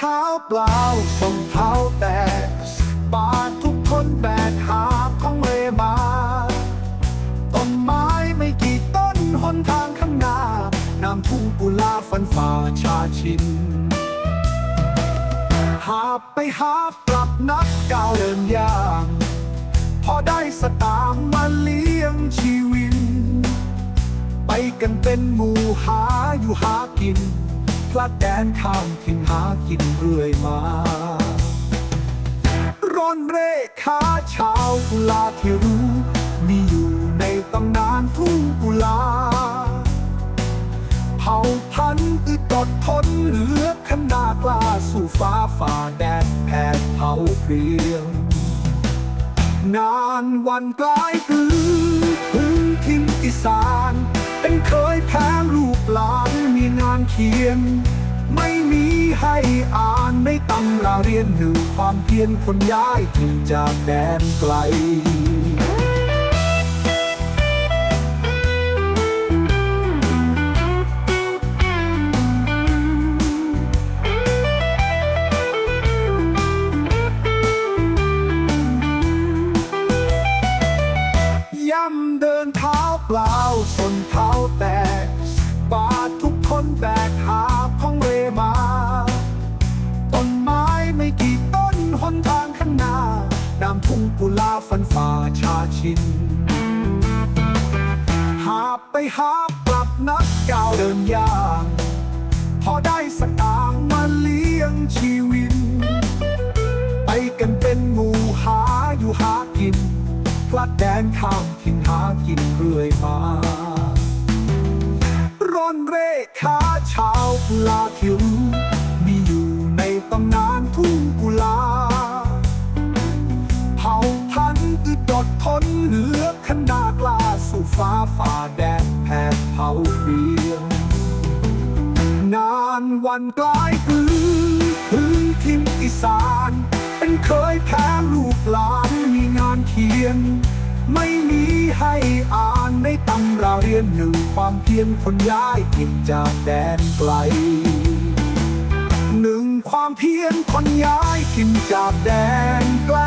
เปล่าส่งเท้าแตกบาดทุกคนแบกหาของเลมาต้นไม้ไม่กี่ต้นหนทางข้างหน้าน้ำทุ่งกุลาฟันฝ่าชาชิน หาไปหากลับนักก้าวเดินย่าง พอได้สตางค์มาเลี้ยงชีวิตไปกันเป็นหมู่หาอยู่หากิน พลัดแดนข้ามถิ่นหากินเรื่อยมาร่อนเร่คาชาวกุลาที่รู้มีอยู่ในตำนานทุ่งกุลา เผ่าพันธุ์อึดอดทนเหลือขนาดกล้าสู่ฟ้าฝ่าแดนแผดเผาเพรียง นานวันกลายคือ ขียน ไม่มีให้อ่านในตำราเรียนหนึ่งความเพียรคนย้ายถิ่นจากแดนไกลยำเดินเท้าเปล่า กี่ต้นหนทางข้างหน้า น้ำทุ่งกุลาฟันฝ่าชาชิน หาไปหากลับนักก้าวเดินยางพอได้สตางค์มาเลี้ยงชีวิต ไปกันเป็นหมู่หาอยู่หากิน พลัดแดนข้ามถิ่นหากินเรื่อยมาร่อนเร่ค้าชาวลาทิว อดทนเหลือขนาดกล้าสู่ฟ้าฝ่าแดนแผดเผาเพียง นานวันกลายคือพื้นทิมอีสาน เป็นเคยแพ้ลูกหลานมีงานเขียน ไม่มีให้อ่านในตำราเรียนหนึ่งความเพียรคนย้ายถิ่นจากแดนไกลหนึ่งความเพียรคนย้ายถิ่นจากแดนไกล